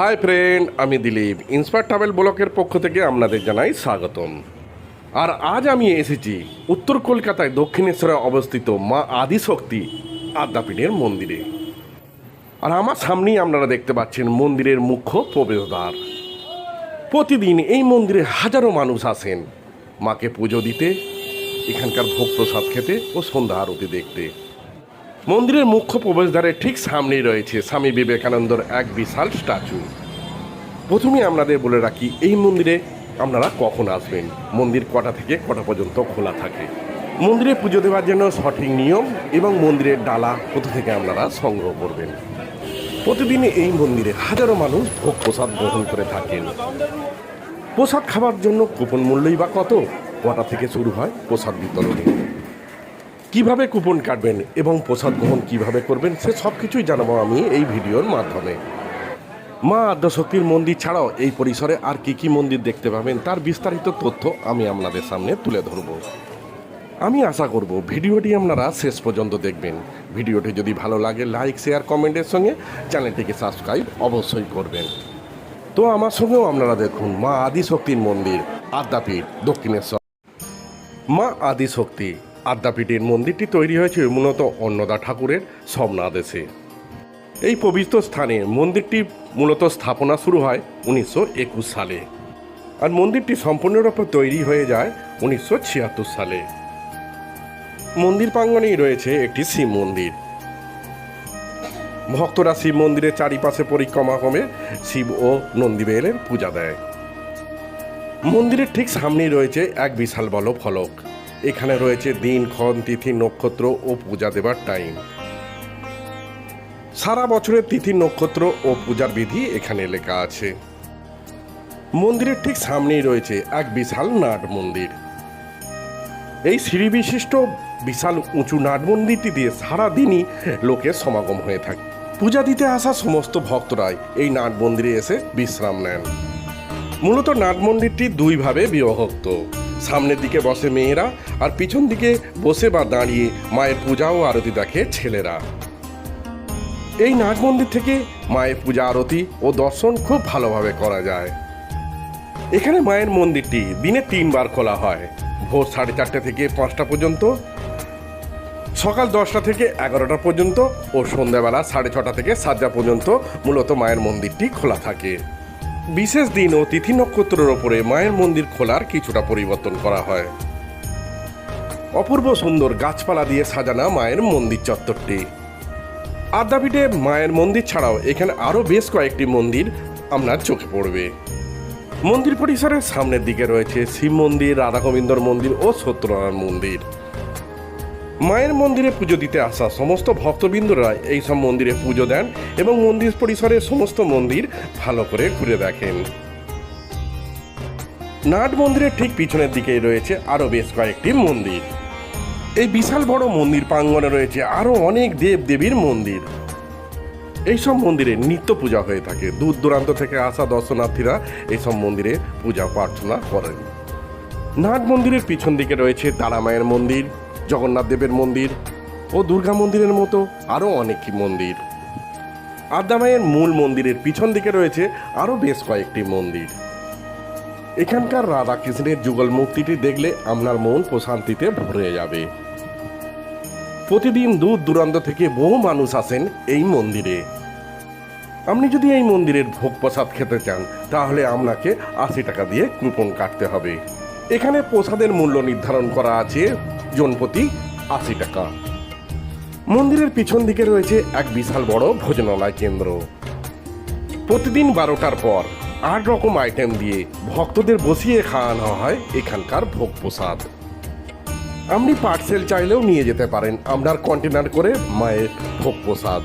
Hi friend, আমি Dilip. Inspire travel ব্লকের পক্ষ থেকে আপনাদের জানাই স্বাগতম। আর আজ আমি এসেছি উত্তর কলকাতায় দক্ষিণেশ্বরে অবস্থিত মা আদিশক্তি আদ্যাপীঠের মন্দিরে। আর আমার সামনেই আপনারা দেখতে পাচ্ছেন মন্দিরের মুখ্য প্রবেশদ্বার। প্রতিদিন এই মন্দিরে হাজারো মানুষ আসেন। মাকে পুজো দিতে, এখানকার ভোগ প্রসাদ খেতে ও সন্ধ্যা আরতি দেখতে। মন্দিরের মুখ্য প্রবেশদ্বারের ঠিক সামনেই রয়েছে স্বামী বিবেকানন্দর এক বিশাল স্ট্যাচু। প্রথমে আপনাদের বলে রাখি, এই মন্দিরে আপনারা কখন আসবেন? মন্দির কটা থেকে কটা পর্যন্ত খোলা থাকে? মন্দিরে পুজো দেওয়ার জন্য সঠিক নিয়ম এবং মন্দিরের ডালা কোথা থেকে আপনারা সংগ্রহ করবেন? প্রতিদিন এই মন্দিরে হাজারো মানুষ ভোগ প্রসাদ গ্রহণ করে থাকেন। প্রসাদ খাবার জন্য কুপন মূল্যই বা কত? কটা থেকে শুরু হয় প্রসাদ বিতরণী? কীভাবে কুপন কাটবেন এবং প্রসাদ গ্রহণ কীভাবে করবেন, সে সব কিছুই জানাব আমি এই ভিডিওর মাধ্যমে। মা আদ্যশক্তির মন্দির ছাড়াও এই পরিসরে আর কি কি মন্দির দেখতে পাবেন, তার বিস্তারিত তথ্য আমি আপনাদের সামনে তুলে ধরব। আমি আশা করব ভিডিওটি আপনারা শেষ পর্যন্ত দেখবেন। ভিডিওটি যদি ভালো লাগে, লাইক, শেয়ার, কমেন্টের সঙ্গে চ্যানেলটিকে সাবস্ক্রাইব অবশ্যই করবেন। তো আমার সঙ্গেও আপনারা দেখুন মা আদিশক্তির মন্দির, আদ্যাপীঠ, দক্ষিণেশ্বর। মা আদিশক্তি আদ্যাপীঠের মন্দিরটি তৈরি হয়েছে মূলত অন্নদা ঠাকুরের স্বপ্নাদেশে। এই পবিত্র স্থানে মন্দিরটি মূলত স্থাপনা শুরু হয় উনিশশো একুশ সালে আর মন্দিরটি সম্পূর্ণরূপে তৈরি হয়ে যায় উনিশশো ছিয়াত্তর সালে। মন্দির প্রাঙ্গণেই রয়েছে একটি শিব মন্দির। ভক্তরা শিব মন্দিরের চারিপাশে পরিক্রমা করে শিব ও নন্দীবেলের পূজা দেয়। মন্দিরের ঠিক সামনেই রয়েছে এক বিশাল বড় ফলক এখানে রয়েছে দিন, ক্ষণ, তিথি, নক্ষত্র ও পূজা দেবার টাইম সারা বছরের তিথি, নক্ষত্র ও পূজার বিধি এখানে লেখা আছে। মন্দিরের ঠিক সামনেই রয়েছে এক বিশাল নাট মন্দির। এই সিঁড়ি বিশিষ্ট বিশাল উঁচু নাট মন্দিরটি দিয়ে সারাদিনই লোকের সমাগম হয়ে থাকে। পূজা দিতে আসা সমস্ত ভক্তরাই এই নাট মন্দিরে এসে বিশ্রাম নেন। মূলত নাট মন্দিরটি দুইভাবে বিভক্ত। সামনের দিকে বসে মেয়েরা আর পিছন দিকে বসে বা দাঁড়িয়ে মায়ের পূজা ও আরতি দেখে ছেলেরা। এই নাগ মন্দির থেকে মায়ের পূজা, আরতি ও দর্শন খুব ভালোভাবে করা যায়। এখানে মায়ের মন্দিরটি দিনে তিনবার খোলা হয়। ভোর সাড়ে চারটে থেকে পাঁচটা পর্যন্ত, সকাল দশটা থেকে এগারোটা পর্যন্ত ও সন্ধ্যাবেলা সাড়ে ছটা থেকে সাতটা পর্যন্ত মূলত মায়ের মন্দিরটি খোলা থাকে। বিশেষ দিন ও তিথি নক্ষত্রের ওপরে মায়ের মন্দির খোলার কিছুটা পরিবর্তন করা হয়। অপূর্ব সুন্দর গাছপালা দিয়ে সাজানো মায়ের মন্দির চত্বরটি। আদ্যাপীঠে মায়ের মন্দির ছাড়াও এখানে আরও বেশ কয়েকটি মন্দির আপনার চোখে পড়বে। মন্দির পরিসরের সামনের দিকে রয়েছে শিব মন্দির রাধা গোবিন্দর মন্দির ও সত্যনারায়ণ মন্দির। মায়ের মন্দিরে পুজো দিতে আসা সমস্ত ভক্তবৃন্দরা এই সব মন্দিরে পুজো দেন এবং মন্দির পরিসরের সমস্ত মন্দির ভালো করে ঘুরে দেখেন। নাট মন্দিরের ঠিক পিছনের দিকেই রয়েছে আরও বেশ কয়েকটি মন্দির। এই বিশাল বড় মন্দির প্রাঙ্গণে রয়েছে আরও অনেক দেব দেবীর মন্দির এইসব মন্দিরে নিত্য পূজা হয়ে থাকে। দূর দূরান্ত থেকে আসা দর্শনার্থীরা এইসব মন্দিরে পূজা প্রার্থনা করেন। নাট মন্দিরের পিছন দিকে রয়েছে তারামায়ের মন্দির। জগন্নাথ দেবের মন্দির ও দুর্গা মন্দিরের মতো আরও অনেক মন্দির। আদ্যামায়ের মূল মন্দিরের পিছন দিকে রয়েছে আরও বেশ কয়েকটি মন্দির। এখানকার রাধাকৃষ্ণের যুগল মূর্তিটি দেখলে আপনার মন প্রশান্তিতে ভরে যাবে। প্রতিদিন দূর দূরান্ত থেকে বহু মানুষ আসেন এই মন্দিরে। আপনি যদি এই মন্দিরের ভোগ প্রসাদ খেতে চান, তাহলে আপনাকে আশি টাকা দিয়ে কুপন কাটতে হবে। এখানে প্রসাদের মূল্য নির্ধারণ করা আছে জনপ্রতি আশি টাকা। মন্দিরের পিছন দিকে রয়েছে এক বিশাল বড় ভোজনালয় কেন্দ্র। প্রতিদিন বারোটার পর আট রকম আইটেম দিয়ে ভক্তদের বসিয়ে খাওয়ানো হয় এখানকার ভোগ প্রসাদ। আপনি পার্সেল চাইলেও নিয়ে যেতে পারেন। আপনার কন্টেনার করে মায়ের ভোগ প্রসাদ।